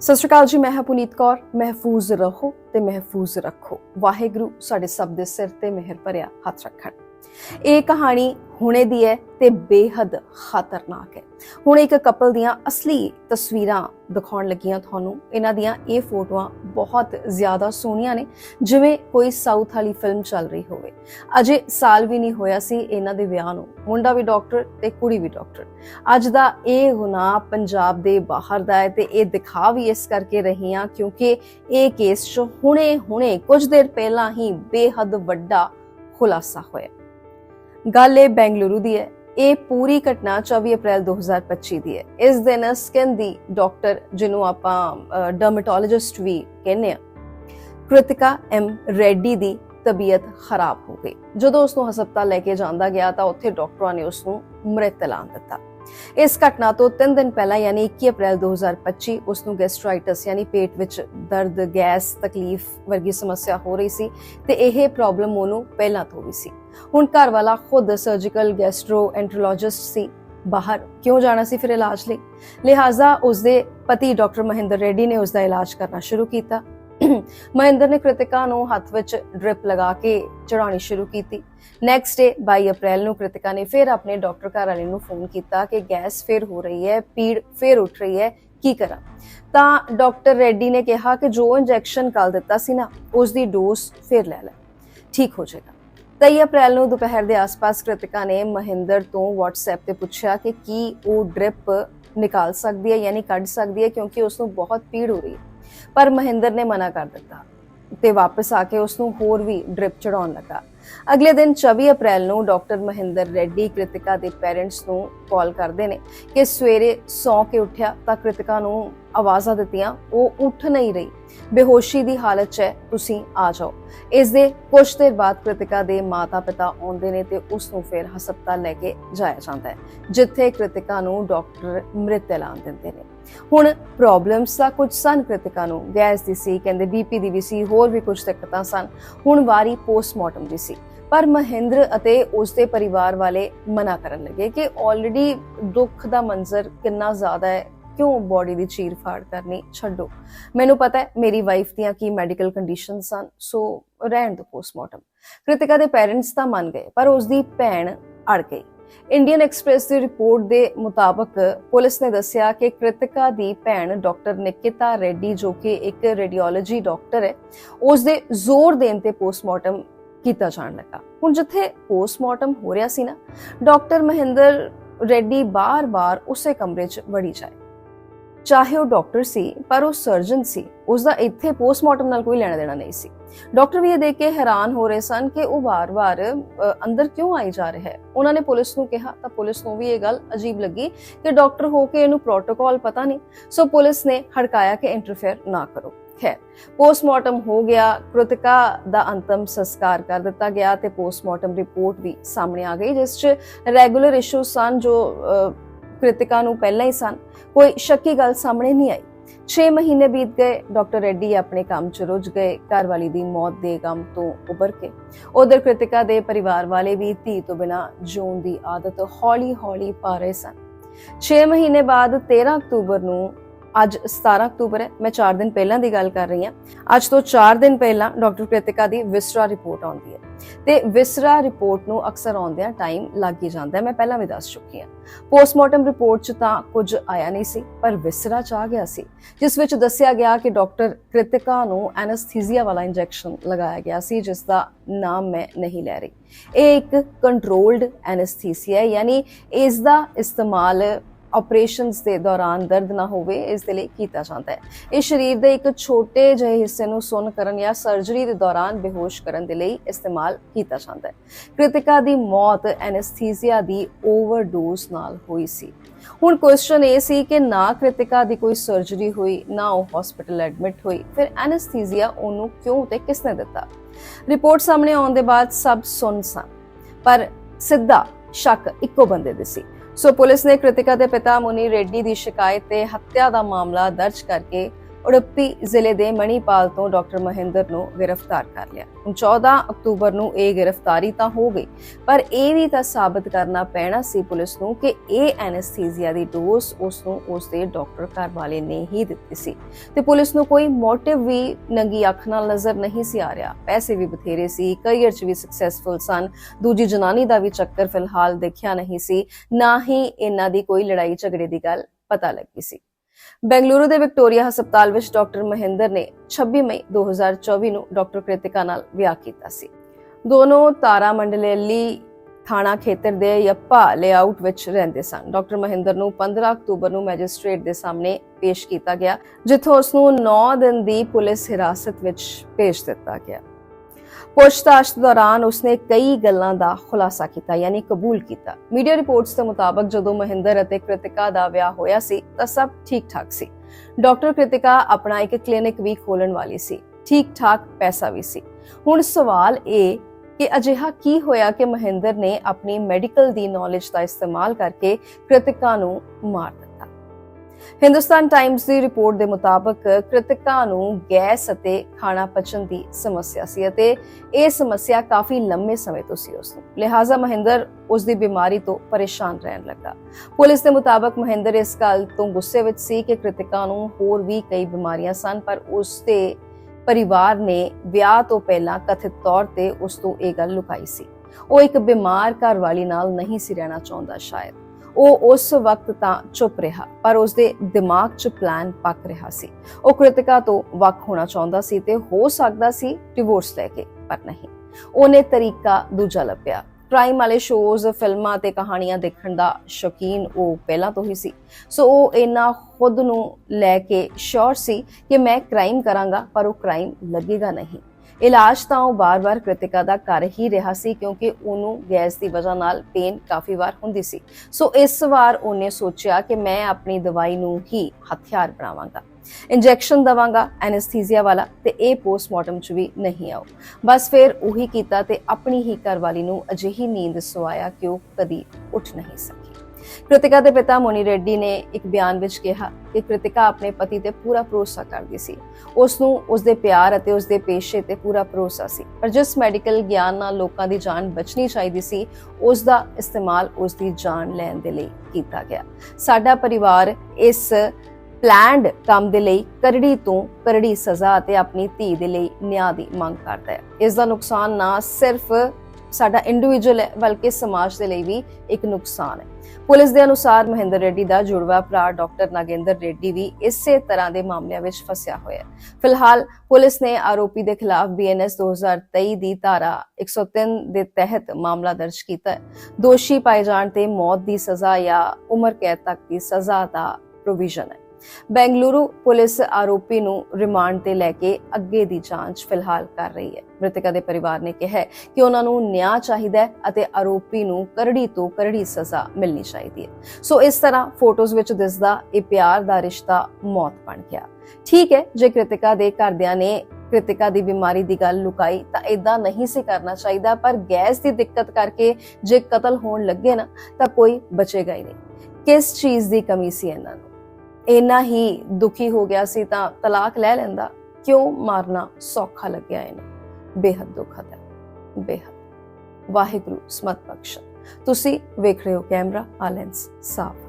ਸਤਿ ਸ਼੍ਰੀ ਅਕਾਲ ਜੀ, ਮੈਂ ਹਾਂ ਪੁਨੀਤ ਕੌਰ। ਮਹਿਫੂਜ਼ ਰਹੋ ਤੇ ਮਹਿਫੂਜ਼ ਰੱਖੋ। ਵਾਹਿਗੁਰੂ ਸਾਡੇ ਸਭ ਦੇ ਸਿਰ ਤੇ ਮਿਹਰ ਭਰਿਆ ਹੱਥ ਰੱਖਣ। ਇਹ ਕਹਾਣੀ ਹੁਣੇ ਦੀ ਹੈ ਤੇ ਬੇਹੱਦ ਖਤਰਨਾਕ ਹੈ। ਹੁਣ ਇੱਕ ਕਪਲ ਦੀਆਂ ਅਸਲੀ ਤਸਵੀਰਾਂ ਦਿਖਾਉਣ ਲੱਗੀਆਂ ਤੁਹਾਨੂੰ। ਇਹਨਾਂ ਦੀਆਂ ਇਹ ਫੋਟੋਆਂ ਬਹੁਤ ਜ਼ਿਆਦਾ ਸੋਹਣੀਆਂ ਨੇ, ਜਿਵੇਂ ਕੋਈ ਸਾਊਥ ਵਾਲੀ ਫਿਲਮ ਚੱਲ ਰਹੀ ਹੋਵੇ। ਅਜੇ ਸਾਲ ਵੀ ਨਹੀਂ ਹੋਇਆ ਸੀ ਇਹਨਾਂ ਦੇ ਵਿਆਹ ਨੂੰ। ਮੁੰਡਾ ਵੀ ਡਾਕਟਰ ਤੇ ਕੁੜੀ ਵੀ ਡਾਕਟਰ ਅੱਜ ਦਾ ਇਹ ਗੁਨਾਹ ਪੰਜਾਬ ਦੇ ਬਾਹਰ ਦਾ ਹੈ ਤੇ ਇਹ ਦਿਖਾ ਵੀ ਇਸ ਕਰਕੇ ਰਹੀ ਹਾਂ ਕਿਉਂਕਿ ਇਹ ਕੇਸ 'ਚ ਹੁਣੇ ਹੁਣੇ ਕੁਝ ਦੇਰ ਪਹਿਲਾਂ ਹੀ ਬੇਹੱਦ ਵੱਡਾ ਖੁਲਾਸਾ ਹੋਇਆ। ਗੱਲ ਇਹ ਬੈਂਗਲੁਰੂ ਦੀ ਹੈ। ਇਹ ਪੂਰੀ ਘਟਨਾ 24 ਅਪ੍ਰੈਲ 2025 ਦੀ ਹੈ। ਇਸ ਦਿਨ ਸਕਿਨ ਦੀ ਡਾਕਟਰ ਜਿਹਨੂੰ ਆਪਾਂ ਡਰਮੇਟੋਲੋਜਿਸਟ ਵੀ ਕਹਿੰਦੇ ਆ ਕ੍ਰਿਤਿਕਾ ਐਮ ਰੈਡੀ ਦੀ ਤਬੀਅਤ ਖਰਾਬ ਹੋ ਗਈ। ਜਦੋਂ ਉਸ ਨੂੰ ਹਸਪਤਾਲ ਲੈ ਕੇ ਜਾਂਦਾ ਗਿਆ ਤਾਂ ਉੱਥੇ ਡਾਕਟਰਾਂ ਨੇ ਉਸ ਨੂੰ ਮ੍ਰਿਤ ਐਲਾਨ ਦਿੱਤਾ। ਇਸ ਘਟਨਾ ਤੋਂ 3 ਦਿਨ ਪਹਿਲਾਂ, ਯਾਨੀ 21 ਅਪ੍ਰੈਲ 2025 ਉਸ ਨੂੰ ਗੈਸਟ੍ਰਾਈਟਸ ਯਾਨੀ ਪੇਟ ਵਿੱਚ ਦਰਦ, ਗੈਸ ਤਕਲੀਫ ਵਰਗੀ ਸਮੱਸਿਆ ਹੋ ਰਹੀ ਸੀ ਤੇ ਇਹ ਪ੍ਰੋਬਲਮ ਉਹਨੂੰ ਪਹਿਲਾਂ ਤੋਂ ਵੀ ਸੀ। ਹੁਣ ਘਰ ਵਾਲਾ ਖੁਦ ਸਰਜੀਕਲ ਗੈਸਟ੍ਰੋਐਂਟਰੋਲੋਜਿਸਟ ਸੀ। ਬਾਹਰ ਕਿਉਂ ਜਾਣਾ ਸੀ ਫਿਰ ਇਲਾਜ ਲਈ? ਲਿਹਾਜ਼ਾ ਉਸਦੇ ਪਤੀ ਡਾਕਟਰ ਮਹਿੰਦਰ ਰੈਡੀ ਨੇ ਉਸ ਦਾ ਇਲਾਜ ਕਰਨਾ ਸ਼ੁਰੂ ਕੀਤਾ। ਮਹਿੰਦਰ ਨੇ ਕ੍ਰਿਤਿਕਾ ਨੂੰ ਹੱਥ ਵਿੱਚ ਡ੍ਰਿਪ ਲਗਾ ਕੇ ਚੜਾਉਣੀ ਸ਼ੁਰੂ ਕੀਤੀ। ਨੈਕਸਟ ਡੇ 22 ਅਪ੍ਰੈਲ ਨੂੰ ਕ੍ਰਿਤਿਕਾ ਨੇ ਫਿਰ ਆਪਣੇ ਡਾਕਟਰ ਘਰ ਵਾਲੇ ਨੂੰ ਫੋਨ ਕੀਤਾ ਕਿ ਗੈਸ ਫਿਰ ਹੋ ਰਹੀ ਹੈ, ਪੀੜ ਫਿਰ ਉੱਠ ਰਹੀ ਹੈ, ਕੀ ਕਰਾਂ? ਤਾਂ ਡਾਕਟਰ ਰੈਡੀ ਨੇ ਕਿਹਾ ਕਿ ਜੋ ਇੰਜੈਕਸ਼ਨ ਕੱਲ ਦਿੱਤਾ ਸੀ ਨਾ ਉਸ ਦੀ ਡੋਜ਼ ਫਿਰ ਲੈ ਲੈ। ਠੀਕ ਹੋ ਜਾਏਗਾ। 23 ਅਪ੍ਰੈਲ ਨੂੰ ਦੁਪਹਿਰ ਦੇ ਆਸ-ਪਾਸ ਕ੍ਰਿਤਿਕਾ ਨੇ ਮਹਿੰਦਰ ਤੋਂ WhatsApp ਤੇ ਪੁੱਛਿਆ ਕਿ ਕੀ ਉਹ ਡ੍ਰਿਪ ਨਿਕਾਲ ਸਕਦੀ ਹੈ, ਯਾਨੀ ਕੱਢ ਸਕਦੀ ਹੈ, ਕਿਉਂਕਿ ਉਸ ਨੂੰ ਬਹੁਤ ਪੀੜ ਹੋ ਰਹੀ ਹੈ। ਪਰ ਮਹਿੰਦਰ ਨੇ ਮਨਾ ਕਰ ਦਿੱਤਾ ਤੇ ਵਾਪਸ ਆ ਕੇ ਉਸ ਨੂੰ ਹੋਰ ਵੀ ਡ੍ਰਿਪ ਚੜਾਉਣ ਲੱਗਾ। ਅਗਲੇ ਦਿਨ 24 ਅਪ੍ਰੈਲ ਨੂੰ ਡਾਕਟਰ ਮਹਿੰਦਰ ਰੈਡੀ ਕ੍ਰਿਤਿਕਾ ਦੇ ਪੇਰੈਂਟਸ ਨੂੰ ਕਾਲ ਕਰਦੇ ਨੇ ਕਿ ਸਵੇਰੇ ਸੌਂ ਕੇ ਉੱਠਿਆ ਤਾਂ ਕ੍ਰਿਤਿਕਾ ਨੂੰ ਆਵਾਜ਼ਾਂ ਦਿੱਤੀਆਂ, ਉਹ ਉੱਠ ਨਹੀਂ ਰਹੀ। ਬੇਹੋਸ਼ੀ ਦੀ ਹਾਲਤ 'ਚ ਹੈ, ਤੁਸੀਂ ਆ ਜਾਓ। ਇਸ ਦੇ ਕੁਝ ਦੇਰ ਬਾਅਦ ਕ੍ਰਿਤਿਕਾ ਦੇ ਮਾਤਾ-ਪਿਤਾ ਆਉਂਦੇ ਨੇ ਤੇ ਉਸ ਨੂੰ ਫਿਰ ਹਸਪਤਾਲ ਲੈ ਕੇ ਜਾਇਆ ਜਾਂਦਾ ਹੈ, ਜਿੱਥੇ ਕ੍ਰਿਤਿਕਾ ਨੂੰ ਡਾਕਟਰ ਮ੍ਰਿਤ ਐਲਾਨ ਦਿੰਦੇ ਨੇ। ਹੁਣ ਪ੍ਰੋਬਲਮਸ ਦਾ ਕੁਝ ਸਨ ਕ੍ਰਿਤਿਕਾ ਨੂੰ, ਗੈਸ ਦੀ ਸੀ, ਕਹਿੰਦੇ ਬੀਪੀ ਦੀ ਵੀ ਸੀ, ਹੋਰ ਵੀ ਕੁਝ ਦਿੱਕਤਾਂ ਸਨ। ਹੁਣ ਵਾਰੀ ਪੋਸਟਮਾਰਟਮ ਦੀ ਸੀ। ਪਰ ਮਹਿੰਦਰ ਅਤੇ ਉਸ ਦੇ ਪਰਿਵਾਰ ਵਾਲੇ ਮਨਾ ਕਰਨ ਲੱਗੇ ਕਿ ਆਲਰੇਡੀ ਦੁੱਖ ਦਾ ਮੰਜ਼ਰ ਕਿੰਨਾ ਜ਼ਿਆਦਾ ਹੈ, ਕਿਉਂ ਬਾਡੀ ਦੀ ਚੀਰ ਫਾੜ ਕਰਨੀ, ਛੱਡੋ। ਮੈਨੂੰ ਪਤਾ ਹੈ ਮੇਰੀ ਵਾਈਫ ਦੀਆਂ ਕੀ ਮੈਡੀਕਲ ਕੰਡੀਸ਼ਨ ਸਨ, ਸੋ ਰਹਿਣ ਦੋ ਪੋਸਟਮਾਰਟਮ ਕ੍ਰਿਤਿਕਾ ਦੇ ਪੇਰੈਂਟਸ ਤਾਂ ਮੰਨ ਗਏ, ਪਰ ਉਸ ਦੀ ਭੈਣ ਅੜ ਗਈ। ਇੰਡੀਅਨ ਐਕਸਪ੍ਰੈਸ ਦੀ ਰਿਪੋਰਟ ਦੇ ਮੁਤਾਬਕ ਪੁਲਿਸ ਨੇ ਦੱਸਿਆ ਕਿ ਕ੍ਰਿਤਿਕਾ ਦੀ ਭੈਣ ਡਾਕਟਰ ਨਿਕਿਤਾ ਰੈਡੀ, ਜੋ ਕਿ ਇੱਕ ਰੇਡੀਓਲੋਜੀ ਡਾਕਟਰ ਹੈ ਉਸ ਦੇ ਜ਼ੋਰ ਦੇਣ ਤੇ ਪੋਸਟਮਾਰਟਮ ਕੀਤਾ ਜਾਣ ਲੱਗਾ। ਹੁਣ ਜਿੱਥੇ ਪੋਸਟਮਾਰਟਮ ਹੋ ਰਿਹਾ ਸੀ ਨਾ, ਡਾਕਟਰ ਮਹਿੰਦਰ ਰੈਡੀ ਬਾਰ-ਬਾਰ ਉਸੇ ਕਮਰੇ 'ਚ ਵੜੀ ਜਾਏ। ਚਾਹੇ ਉਹ ਡਾਕਟਰ ਸੀ, ਪਰ ਉਹ ਸਰਜਨ ਸੀ। ਉਸ ਦਾ ਇੱਥੇ ਪੋਸਟਮਾਰਟਮ ਨਾਲ ਕੋਈ ਲੈਣਾ ਦੇਣਾ ਨਹੀਂ ਸੀ। ਡਾਕਟਰ ਵੀ ਇਹ ਦੇਖ ਕੇ ਹੈਰਾਨ ਹੋ ਰਹੇ ਸਨ ਕਿ ਉਹ ਵਾਰ-ਵਾਰ ਅੰਦਰ ਕਿਉਂ ਆਈ ਜਾ ਰਿਹਾ ਹੈ। ਉਹਨਾਂ ਨੇ ਪੁਲਿਸ ਨੂੰ ਕਿਹਾ, ਤਾਂ ਪੁਲਿਸ ਨੂੰ ਵੀ ਇਹ ਗੱਲ ਅਜੀਬ ਲੱਗੀ ਕਿ ਡਾਕਟਰ ਹੋ ਕੇ ਇਹਨੂੰ ਪ੍ਰੋਟੋਕਾਲ ਪਤਾ ਨਹੀਂ। ਸੋ ਪੁਲਿਸ ਨੇ ਹੜਕਾਇਆ ਕਿ ਇੰਟਰਫੇਅਰ ਨਾ ਕਰੋ। ਖੈਰ, ਪੋਸਟਮਾਰਟਮ ਹੋ ਗਿਆ, ਕ੍ਰਿਤਿਕਾ ਦਾ ਅੰਤਮ ਸੰਸਕਾਰ ਕਰ ਦਿੱਤਾ ਗਿਆ ਤੇ ਪੋਸਟਮਾਰਟਮ ਰਿਪੋਰਟ ਵੀ ਸਾਹਮਣੇ ਆ ਗਈ, ਜਿਸ 'ਚ ਰੈਗੂਲਰ ਇਸ਼ੂ ਸਨ ਜੋ ਕ੍ਰਿਤਿਕਾ ਨੂੰ ਪਹਿਲਾਂ ਹੀ ਸਨ। ਕੋਈ ਸ਼ੱਕੀ ਗੱਲ ਸਾਹਮਣੇ ਨਹੀਂ ਆਈ। 6 ਮਹੀਨੇ ਬੀਤ ਗਏ, ਡਾਕਟਰ ਰੈਡੀ ਆਪਣੇ ਕੰਮ 'ਚ ਰੁੱਝ ਗਏ ਘਰਵਾਲੀ ਦੀ ਮੌਤ ਦੇ ਗਮ ਤੋਂ ਉੱਭਰ ਕੇ। ਉਧਰ ਕ੍ਰਿਤਿਕਾ ਦੇ ਪਰਿਵਾਰ ਵਾਲੇ ਵੀ ਧੀ ਤੋਂ ਬਿਨਾ ਜਿਉਣ ਦੀ ਆਦਤ ਹੌਲੀ-ਹੌਲੀ ਪਾ ਰਹੇ ਸਨ। 6 ਮਹੀਨੇ ਬਾਅਦ 13 ਅਕਤੂਬਰ ਨੂੰ ਅੱਜ 17 ਅਕਤੂਬਰ ਹੈ, ਮੈਂ 4 ਦਿਨ ਪਹਿਲਾਂ ਦੀ ਗੱਲ ਕਰ ਰਹੀ ਹਾਂ। ਅੱਜ ਤੋਂ 4 ਦਿਨ ਪਹਿਲਾਂ ਡਾਕਟਰ ਕ੍ਰਿਤਿਕਾ ਦੀ ਵਿਸਰਾ ਰਿਪੋਰਟ ਆਉਂਦੀ ਹੈ। ਤੇ ਵਿਸਰਾ ਰਿਪੋਰਟ ਨੂੰ ਅਕਸਰ ਆਉਂਦਿਆਂ ਟਾਈਮ ਲੱਗ ਹੀ ਜਾਂਦਾ ਮੈਂ ਪਹਿਲਾਂ ਵੀ ਦੱਸ ਚੁੱਕੀ ਹਾਂ। ਪੋਸਟਮਾਰਟਮ ਰਿਪੋਰਟ 'ਚ ਤਾਂ ਕੁਝ ਆਇਆ ਨਹੀਂ ਸੀ, ਪਰ ਵਿਸਰਾ 'ਚ ਆ ਗਿਆ ਸੀ, ਜਿਸ ਵਿੱਚ ਦੱਸਿਆ ਗਿਆ ਕਿ ਡਾਕਟਰ ਕ੍ਰਿਤਿਕਾ ਨੂੰ ਐਨਸਥੀਸੀਆ ਵਾਲਾ ਇੰਜੈਕਸ਼ਨ ਲਗਾਇਆ ਗਿਆ ਸੀ, ਜਿਸ ਦਾ ਨਾਮ ਮੈਂ ਨਹੀਂ ਲੈ ਰਹੀ। ਇਹ ਇੱਕ ਕੰਟਰੋਲਡ ਐਨਸਥੀਸੀਆ ਯਾਨੀ ਇਸ ਦਾ ਇਸਤੇਮਾਲ ਆਪਰੇਸ਼ਨਸ ਦੇ ਦੌਰਾਨ ਦਰਦ ਨਾ ਹੋਵੇ, ਇਸ ਦੇ ਲਈ ਕੀਤਾ ਜਾਂਦਾ ਹੈ। ਇਹ ਸਰੀਰ ਦੇ ਇੱਕ ਛੋਟੇ ਜਿਹੇ ਹਿੱਸੇ ਨੂੰ ਸੁੰਨ ਕਰਨ ਜਾਂ ਸਰਜਰੀ ਦੇ ਦੌਰਾਨ ਬੇਹੋਸ਼ ਕਰਨ ਦੇ ਲਈ ਇਸਤੇਮਾਲ ਕੀਤਾ ਜਾਂਦਾ ਹੈ। ਕ੍ਰਿਤਿਕਾ ਦੀ ਮੌਤ ਐਨਸਥੀਸੀਆ ਦੀ ਓਵਰਡੋਜ਼ ਨਾਲ ਹੋਈ ਸੀ। ਹੁਣ ਕੁਐਸਚਨ ਇਹ ਸੀ ਕਿ ਨਾ ਕ੍ਰਿਤਿਕਾ ਦੀ ਕੋਈ ਸਰਜਰੀ ਹੋਈ, ਨਾ ਉਹ ਹਸਪੀਟਲ ਐਡਮਿਟ ਹੋਈ, ਫਿਰ ਐਨਸਥੀਸੀਆ ਉਹਨੂੰ ਕਿਉਂ ਤੇ ਕਿਸਨੇ ਦਿੱਤਾ? ਰਿਪੋਰਟ ਸਾਹਮਣੇ ਆਉਣ ਦੇ ਬਾਅਦ ਸਭ ਸੁਣ ਸਨ ਪਰ ਸਿੱਧਾ ਸ਼ੱਕ ਇੱਕੋ ਬੰਦੇ ਦੇ ਸੀ। ਸੋ ਪੁਲਿਸ ਨੇ ਕ੍ਰਿਤਿਕਾ ਦੇ ਪਿਤਾ ਮੁਨੀ ਰੈਡੀ ਦੀ ਸ਼ਿਕਾਇਤ ਤੇ ਹੱਤਿਆ ਦਾ ਮਾਮਲਾ ਦਰਜ ਕਰਕੇ ਉੜੱਪੀ ਜ਼ਿਲ੍ਹੇ ਦੇ ਮਣੀਪਾਲ ਤੋਂ ਡਾਕਟਰ ਮਹਿੰਦਰ ਨੂੰ ਗ੍ਰਿਫਤਾਰ ਕਰ ਲਿਆ। ਹੁਣ 14 ਅਕਤੂਬਰ ਨੂੰ ਇਹ ਗ੍ਰਿਫਤਾਰੀ ਤਾਂ ਹੋ ਗਈ, ਪਰ ਇਹ ਵੀ ਤਾਂ ਸਾਬਤ ਕਰਨਾ ਪੈਣਾ ਸੀ ਪੁਲਿਸ ਨੂੰ ਕਿ ਇਹ ਐਨਸਥੀਸੀਆ ਦੀ ਡੋਜ਼ ਉਸ ਨੂੰ ਉਸ ਦੇ ਡਾਕਟਰ ਘਰ ਵਾਲੇ ਨੇ ਹੀ ਦਿੱਤੀ ਸੀ। ਤੇ ਪੁਲਿਸ ਨੂੰ ਕੋਈ ਮੋਟਿਵ ਵੀ ਨੰਗੀ ਅੱਖ ਨਾਲ ਨਜ਼ਰ ਨਹੀਂ ਸੀ ਆ ਰਿਹਾ। ਪੈਸੇ ਵੀ ਬਥੇਰੇ ਸੀ, ਕੈਰੀਅਰ 'ਚ ਵੀ ਸਕਸੈਸਫੁਲ ਸਨ, ਦੂਜੀ ਜਨਾਨੀ ਦਾ ਵੀ ਚੱਕਰ ਫਿਲਹਾਲ ਦੇਖਿਆ ਨਹੀਂ ਸੀ, ਨਾ ਹੀ ਇਹਨਾਂ ਦੀ ਕੋਈ ਲੜਾਈ ਝਗੜੇ ਦੀ ਗੱਲ ਪਤਾ ਲੱਗੀ ਸੀ। ਬੈਂਗਲੁਰੂ ਦੇ ਵਿਕਟੋਰੀਆ ਹਸਪਤਾਲ ਵਿੱਚ ਡਾਕਟਰ ਮਹਿੰਦਰ ਨੇ 26 ਮਈ 2024 ਨੂੰ ਡਾਕਟਰ ਕ੍ਰਿਤਿਕਾ ਨਾਲ ਵਿਆਹ ਕੀਤਾ ਸੀ। ਦੋਨੋਂ ਤਾਰਾ ਮੰਡਲੇਲੀ ਥਾਣਾ ਖੇਤਰ ਦੇ ਯੱਪਾ ਲੇਆਊਟ ਵਿੱਚ ਰਹਿੰਦੇ ਸਨ। ਡਾਕਟਰ ਮਹਿੰਦਰ ਨੂੰ 15 ਅਕਤੂਬਰ ਨੂੰ ਮੈਜਿਸਟ੍ਰੇਟ ਦੇ ਸਾਹਮਣੇ ਪੇਸ਼ ਕੀਤਾ ਗਿਆ, ਜਿੱਥੋਂ ਉਸ ਨੂੰ 9 ਦਿਨ ਦੀ ਪੁਲਿਸ ਹਿਰਾਸਤ ਵਿੱਚ ਭੇਜ ਦਿੱਤਾ ਗਿਆ। ਪੁੱਛਤਾਛ ਦੌਰਾਨ ਉਸਨੇ ਕਈ ਗੱਲਾਂ ਦਾ ਖੁਲਾਸਾ ਕੀਤਾ, ਯਾਨੀ ਕਬੂਲ ਕੀਤਾ। ਮੀਡੀਆ ਰਿਪੋਰਟਸ ਦੇ ਮੁਤਾਬਕ ਜਦੋਂ ਮਹਿੰਦਰ ਅਤੇ ਕ੍ਰਿਤਿਕਾ ਦਾ ਵਿਆਹ ਹੋਇਆ ਸੀ, ਤਾਂ ਸਭ ਠੀਕ ਠਾਕ ਸੀ। ਡਾਕਟਰ ਕ੍ਰਿਤਿਕਾ ਆਪਣਾ ਇੱਕ ਕਲੀਨਿਕ ਵੀ ਖੋਲਣ ਵਾਲੀ ਸੀ। ਠੀਕ ਠਾਕ ਪੈਸਾ ਵੀ ਸੀ। ਹੁਣ ਸਵਾਲ ਇਹ ਕਿ ਅਜਿਹਾ ਕੀ ਹੋਇਆ ਕਿ ਮਹਿੰਦਰ ਨੇ ਆਪਣੀ ਮੈਡੀਕਲ ਦੀ ਨੌਲੇਜ ਦਾ ਇਸਤੇਮਾਲ ਕਰਕੇ ਕ੍ਰਿਤਿਕਾ ਨੂੰ ਮਾਰ ਦਿੱਤਾ? ਹਿੰਦੁਸਤਾਨ ਟਾਈਮਜ਼ ਦੀ ਰਿਪੋਰਟ ਦੇ ਮੁਤਾਬਕ ਕ੍ਰਿਤਕਾਂ ਨੂੰ ਗੈਸ ਅਤੇ ਖਾਣਾ ਪਚਣ ਦੀ ਸਮੱਸਿਆ ਸੀ ਅਤੇ ਇਹ ਸਮੱਸਿਆ ਕਾਫੀ ਲੰਮੇ ਸਮੇਂ ਤੋਂ ਸੀ ਉਸ ਨੂੰ ਲਿਹਾਜ਼ਾ ਮਹਿੰਦਰ ਉਸ ਦੀ ਬਿਮਾਰੀ ਤੋਂ ਪਰੇਸ਼ਾਨ ਰਹਿਣ ਲੱਗਾ। ਪੁਲਿਸ ਦੇ ਮੁਤਾਬਕ ਮਹਿੰਦਰ ਇਸ ਗੱਲ ਤੋਂ ਗੁੱਸੇ ਵਿੱਚ ਸੀ ਕਿ ਕ੍ਰਿਤਿਕਾ ਨੂੰ ਹੋਰ ਵੀ ਕਈ ਬਿਮਾਰੀਆਂ ਸਨ, ਪਰ ਉਸ ਦੇ ਪਰਿਵਾਰ ਨੇ ਵਿਆਹ ਤੋਂ ਪਹਿਲਾਂ ਕਥਿਤ ਤੌਰ ਤੇ ਉਸ ਤੋਂ ਇਹ ਗੱਲ ਲੁਕਾਈ ਸੀ। ਉਹ ਇੱਕ ਬਿਮਾਰ ਘਰ ਵਾਲੀ ਨਾਲ ਨਹੀਂ ਸੀ ਰਹਿਣਾ ਚਾਹੁੰਦਾ ਸ਼ਾਇਦ। ਉਹ ਉਸ ਵਕਤ ਤਾਂ ਚੁੱਪ ਰਿਹਾ, ਪਰ ਉਸ ਦੇ ਦਿਮਾਗ 'ਚ ਪਲਾਨ ਪੱਕ ਰਿਹਾ ਸੀ। ਉਹ ਕ੍ਰਿਤਿਕਾ ਤੋਂ ਵੱਖ ਹੋਣਾ ਚਾਹੁੰਦਾ ਸੀ ਤੇ ਹੋ ਸਕਦਾ ਸੀ ਡਿਵੋਰਸ ਲੈ ਕੇ, ਪਰ ਨਹੀਂ। ਉਹਨੇ ਤਰੀਕਾ ਦੂਜਾ ਲੱਭਿਆ। ਕ੍ਰਾਈਮ ਵਾਲੇ ਸ਼ੋਜ਼ ਫਿਲਮਾਂ ਤੇ ਕਹਾਣੀਆਂ ਦੇਖਣ ਦਾ ਸ਼ੌਕੀਨ ਉਹ ਪਹਿਲਾਂ ਤੋਂ ਹੀ ਸੀ। ਸੋ ਉਹ ਇੰਨਾ ਖੁਦ ਨੂੰ ਲੈ ਕੇ ਸ਼ੋਰ ਸੀ ਕਿ ਮੈਂ ਕ੍ਰਾਈਮ ਕਰਾਂਗਾ, ਪਰ ਉਹ ਕ੍ਰਾਈਮ ਲੱਗੇਗਾ ਨਹੀਂ। ਇਲਾਜ ਤਾਂ ਉਹ ਬਾਰ-ਬਾਰ ਕ੍ਰਿਤਿਕਾ ਦਾ ਕਰ ਹੀ ਰਿਹਾ ਸੀ ਕਿਉਂਕਿ ਉਹਨੂੰ ਗੈਸ ਦੀ ਵਜ੍ਹਾ ਨਾਲ ਪੇਨ ਕਾਫੀ ਵਾਰ ਹੁੰਦੀ ਸੀ। ਸੋ ਇਸ ਵਾਰ ਉਹਨੇ ਸੋਚਿਆ ਕਿ ਮੈਂ ਆਪਣੀ ਦਵਾਈ ਨੂੰ ਹੀ ਹਥਿਆਰ ਬਣਾਵਾਂਗਾ। ਇੰਜੈਕਸ਼ਨ ਦਵਾਂਗਾ ਐਨਸਥੀਸੀਆ ਵਾਲਾ ਤੇ ਇਹ ਪੋਸਟਮਾਰਟਮ ਚ ਵੀ ਨਹੀਂ ਆਉ ਬਸ ਫਿਰ ਉਹੀ ਕੀਤਾ ਤੇ ਆਪਣੀ ਹੀ ਘਰਵਾਲੀ ਨੂੰ ਅਜਿਹੀ ਨੀਂਦ ਸਵਾਇਆ ਕਿ ਉਹ ਕਦੀ ਉੱਠ ਨਹੀਂ ਸਕੀ। ਕ੍ਰਿਤਿਕਾ ਦੇ ਪਿਤਾ ਮੋਨੀ ਰੈਡੀ ਨੇ ਇੱਕ ਬਿਆਨ ਵਿੱਚ ਕਿਹਾ ਕਿ ਕ੍ਰਿਤਿਕਾ ਆਪਣੇ ਪਤੀ ਤੇ ਪੂਰਾ ਭਰੋਸਾ ਕਰਦੀ ਸੀ। ਉਸ ਨੂੰ ਉਸ ਦੇ ਪਿਆਰ ਅਤੇ ਉਸ ਦੇ ਪੇਸ਼ੇ ਤੇ ਪੂਰਾ ਭਰੋਸਾ ਸੀ। ਪਰ ਜਿਸ ਮੈਡੀਕਲ ਗਿਆਨ ਨਾਲ ਲੋਕਾਂ ਦੀ ਜਾਨ ਬਚਣੀ ਚਾਹੀਦੀ ਸੀ ਉਸ ਦਾ ਇਸਤੇਮਾਲ ਉਸ ਦੀ ਜਾਨ ਲੈਣ ਦੇ ਲਈ ਕੀਤਾ ਗਿਆ। ਸਾਡਾ ਪਰਿਵਾਰ ਇਸ ਪਲਾਨਡ ਕੰਮ ਦੇ ਲਈ ਕਰੜੀ ਤੋਂ ਕਰੜੀ ਸਜ਼ਾ ਅਤੇ ਆਪਣੀ ਧੀ ਦੇ ਲਈ ਨਿਆਂ ਦੀ ਮੰਗ ਕਰਦਾ ਹੈ। ਇਸ ਦਾ ਨੁਕਸਾਨ ਨਾ ਸਿਰਫ ਸਾਡਾ ਇੰਡੀਵਿਜੂਅਲ ਹੈ, ਬਲਕਿ ਸਮਾਜ ਦੇ ਲਈ ਵੀ ਇੱਕ ਨੁਕਸਾਨ ਹੈ। ਪੁਲਿਸ ਦੇ ਅਨੁਸਾਰ ਮਹਿੰਦਰ ਰੈਡੀ ਦਾ ਜੁੜਵਾ ਭਰਾ ਡਾਕਟਰ ਨਾਗੇਂਦਰ ਰੈਡੀ ਵੀ ਇਸੇ ਤਰ੍ਹਾਂ ਦੇ ਮਾਮਲਿਆਂ ਵਿੱਚ ਫਸਿਆ ਹੋਇਆ ਹੈ। ਫਿਲਹਾਲ ਪੁਲਿਸ ਨੇ ਆਰੋਪੀ ਦੇ ਖਿਲਾਫ ਬੀਐਨਐਸ 2023 ਦੀ ਧਾਰਾ 103 ਦੇ ਤਹਿਤ ਮਾਮਲਾ ਦਰਜ ਕੀਤਾ ਹੈ। ਦੋਸ਼ੀ ਪਾਏ ਜਾਣ ਤੇ ਮੌਤ ਦੀ ਸਜ਼ਾ ਜਾਂ ਉਮਰ ਕੈਦ ਤੱਕ ਦੀ ਸਜ਼ਾ ਦਾ ਪ੍ਰੋਵੀਜ਼ਨ ਹੈ। ਬੈਂਗਲੁਰੂ ਪੁਲਿਸ ਆਰੋਪੀ ਨੂੰ ਰਿਮਾਂਡ ਤੇ ਲੈ ਕੇ ਅੱਗੇ ਦੀ ਜਾਂਚ ਫਿਲਹਾਲ ਕਰ ਰਹੀ ਹੈ। ਮ੍ਰਿਤਕਾ ਦੇ ਪਰਿਵਾਰ ਨੇ ਕਿਹਾ ਕਿ ਉਹਨਾਂ ਨੂੰ ਨਿਆਂ ਚਾਹੀਦਾ ਹੈ ਅਤੇ ਆਰੋਪੀ ਨੂੰ ਕਰੜੀ ਤੋਂ ਕਰੜੀ ਸਜ਼ਾ ਮਿਲਣੀ ਚਾਹੀਦੀ ਹੈ। ਸੋ ਇਸ ਤਰ੍ਹਾਂ ਫੋਟੋਜ਼ ਵਿੱਚ ਦਿਸਦਾ ਇਹ ਪਿਆਰ ਦਾ ਰਿਸ਼ਤਾ ਮੌਤ ਬਣ ਗਿਆ। ਠੀਕ ਹੈ, ਜੇ ਕ੍ਰਿਤਿਕਾ ਦੇ ਘਰਦਿਆਂ ਨੇ ਕ੍ਰਿਤਿਕਾ ਦੀ ਬਿਮਾਰੀ ਦੀ ਗੱਲ ਲੁਕਾਈ ਤਾਂ ਇਦਾਂ ਨਹੀਂ ਸੀ ਕਰਨਾ ਚਾਹੀਦਾ, ਪਰ ਗੈਸ ਦੀ ਦਿੱਕਤ ਕਰਕੇ ਜੇ ਕਤਲ ਹੋਣ ਲੱਗੇ ਨਾ ਤਾਂ ਕੋਈ ਬਚੇਗਾ ਹੀ ਨਹੀਂ। ਕਿਸ ਚੀਜ਼ ਦੀ ਕਮੀ ਸੀ ਇਹਨਾਂ ਨੂੰ? ਇੰਨਾ ਹੀ ਦੁਖੀ ਹੋ ਗਿਆ ਸੀ ਤਾਂ ਤਲਾਕ ਲੈ ਲੈਂਦਾ। ਕਿਉਂ ਮਾਰਨਾ ਸੌਖਾ ਲੱਗਿਆ ਇਹਨੂੰ? ਬੇਹੱਦ ਦੁਖਦ ਹੈ। ਬੇਹੱਦ। ਵਾਹਿਗੁਰੂ, ਸਮਤ ਬਖਸ਼। ਤੁਸੀਂ ਵੇਖ ਰਹੇ ਹੋ ਕੈਮਰਾ ਆਲੈਂਸ ਸਾਫ਼।